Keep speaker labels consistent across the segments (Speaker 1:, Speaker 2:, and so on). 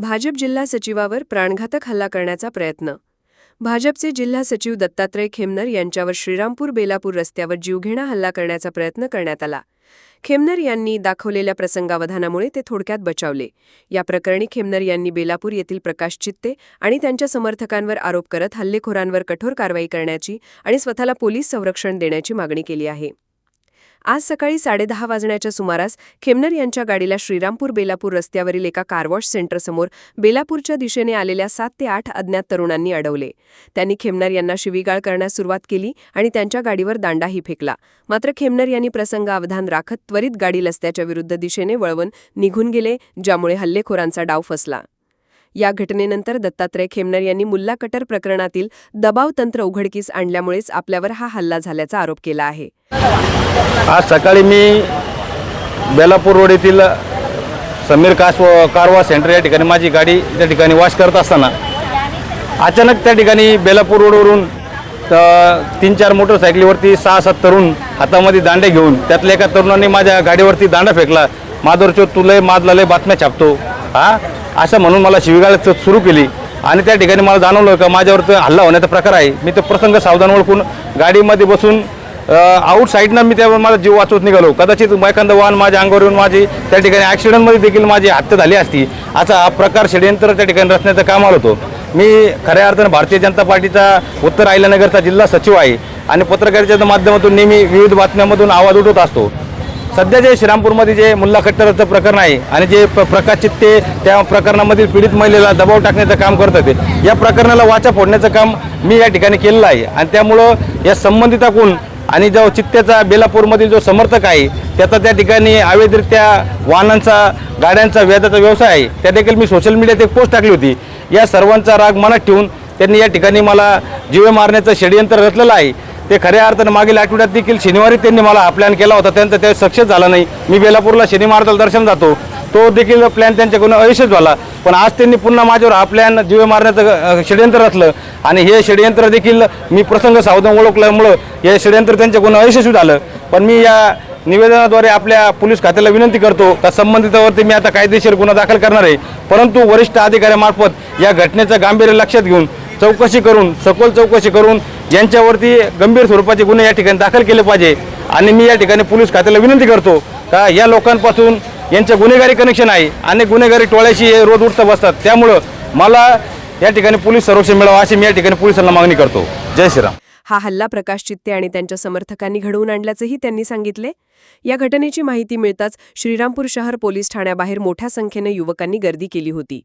Speaker 1: भाजप जिल्हा सचिवावर प्राणघातक हल्ला करण्याचा प्रयत्न. भाजपचे जिल्हा सचिव दत्तात्रय खेमनर यांच्यावर श्रीरामपूर बेलापूर रस्त्यावर जीवघेणा हल्ला करण्याचा प्रयत्न करण्यात आला. खेमनर यांनी दाखवलेल्या प्रसंगावधानामुळे ते थोडक्यात बचावले. या प्रकरणी खेमनर यांनी बेलापूर येथील प्रकाश चित्ते आणि त्यांच्या समर्थकांवर आरोप करत हल्लेखोरांवर कठोर कारवाई करण्याची आणि स्वतःला पोलीस संरक्षण देण्याची मागणी केली आहे. आज सकाळी साडेदहा वाजण्याच्या सुमारास खेमनर यांच्या गाडीला श्रीरामपूर बेलापूर रस्त्यावरील एका कारवॉश सेंटरसमोर बेलापूरच्या दिशेने आलेल्या सात ते आठ अज्ञात तरुणांनी अडवले. त्यांनी खेमनर यांना शिवीगाळ करण्यास सुरुवात केली आणि त्यांच्या गाडीवर दांडाही फेकला. मात्र खेमनर यांनी प्रसंग अवधान राखत त्वरित गाडी रस्त्याच्या विरुद्ध दिशेने वळवून निघून गेले ज्यामुळे हल्लेखोरांचा डाव फसला. या घटनेनंतर दत्तात्रय खेमनर यांनी मुल्ला कटर प्रकरणातील दबाव तंत्र उघडकीस आणल्यामुळेच आपल्यावर हा हल्ला झाल्याचा आरोप केला आहे.
Speaker 2: आज सकाळी मी बेलापूर रोड येथील समीर कास कारवा सेंटर या ठिकाणी माझी गाडी त्या ठिकाणी वॉश करत असताना अचानक त्या ठिकाणी बेलापूर रोडवरून तीन चार मोटरसायकलीवरती सहा सात तरुण हातामध्ये दांडे घेऊन त्यातल्या एका तरुणाने माझ्या गाडीवरती दांडा फेकला. माधवरचो तुलय मादलालय बातम्या छापतो. हा? असं म्हणून मला शिवीगाळ सुरू केली. आणि त्या ठिकाणी मला जाणवलं का माझ्यावर हल्ला होण्याचा प्रकार आहे. मी तो प्रसंग सावधान ओळखून गाडीमध्ये बसून आउट साईडनं मी त्यावर माझा जीव वाचवत निघालो. कदाचित एखादं वाहन माझ्या अंगावर येऊन माझी त्या ठिकाणी ॲक्सिडेंटमध्ये देखील माझी हत्या झाली असती. असा हा प्रकार षडयंत्र त्या ठिकाणी रचण्याचं काम आलं होतं. मी खऱ्या अर्थानं भारतीय जनता पार्टीचा उत्तर आयल्यानगरचा जिल्हा सचिव आहे. आणि पत्रकारितेच्या माध्यमातून नेहमी विविध बातम्यांमधून आवाज उठवत असतो. सध्या जे श्रीरामपूरमध्ये जे मुल्ला खट्टरचं प्रकरण आहे आणि जे प्रकाश चित्ते त्या प्रकरणामधील पीडित महिलेला दबाव टाकण्याचं काम करत होते या प्रकरणाला वाचा फोडण्याचं काम मी या ठिकाणी केलेलं आहे. आणि त्यामुळं या संबंधिताकडून आणि जो चित्त्याचा बेलापूरमधील जो समर्थक आहे त्याचा त्या ठिकाणी अवैधरित्या वाहनांचा गाड्यांचा व्याजाचा व्यवसाय आहे त्या देखील मी सोशल मीडियात एक पोस्ट टाकली होती. या सर्वांचा राग मनात ठेवून त्यांनी या ठिकाणी मला जीवे मारण्याचं षडयंत्र रचलेलं आहे. ते खऱ्या अर्थानं मागील आठवड्यात देखील शनिवारी त्यांनी मला हा प्लॅन केला होता. त्यांचा ते सक्सेस झाला नाही. मी बेलापूरला शनी महाराजाला दर्शन जातो. तो देखील प्लॅन त्यांच्याकडून अयशस्वी झाला. पण आज त्यांनी पुन्हा माझ्यावर हा प्लॅन जीवे मारण्याचं षडयंत्र रचलं. आणि हे षडयंत्र देखील मी प्रसंग सावधान ओळखल्यामुळं हे षडयंत्र त्यांच्याकडून अयशस्वी झालं. पण मी या निवेदनाद्वारे आपल्या पोलीस खात्याला विनंती करतो का संबंधितावरती मी आता कायदेशीर गुन्हा दाखल करणार आहे. परंतु वरिष्ठ अधिकाऱ्यामार्फत या घटनेचं गांभीर्य लक्षात घेऊन चौकशी करून सखोल चौकशी करून यांच्यावरती गंभीर स्वरूपाचे गुन्हे या ठिकाणी दाखल केले पाहिजे. आणि मी या ठिकाणी पोलीस खात्याला विनंती करतो का या लोकांपासून यांचं गुन्हेगारी कनेक्शन आहे अनेक गुन्हेगारी टोळ्याशी हे रोज उठत बसतात. त्यामुळं मला या ठिकाणी पोलीस संरक्षण मिळावं अशी मी या ठिकाणी पोलिसांना मागणी करतो. जय श्रीराम.
Speaker 1: हा हल्ला प्रकाश चित्ते आणि त्यांच्या समर्थकांनी घडवून आणल्याचंही त्यांनी सांगितले. या घटनेची माहिती मिळताच श्रीरामपूर शहर पोलीस ठाण्याबाहेर मोठ्या संख्येनं युवकांनी गर्दी केली होती.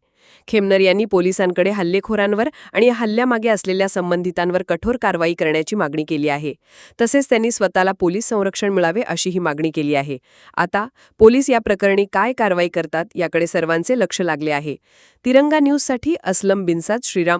Speaker 1: खेमनर यांनी पोलिसांकडे हल्लेखोरांवर आणि हल्ल्यामागे असलेल्या संबंधितांवर कठोर कारवाई करण्याची मागणी केली आहे. तसेच त्यांनी स्वतःला पोलीस संरक्षण मिळावे अशी ही मागणी केली आहे. आता पोलीस या प्रकरणी काय कारवाई करतात याकडे सर्वांचे लक्ष लागले आहे. तिरंगा न्यूजसाठी अस्लम बिनसाद श्रीराम.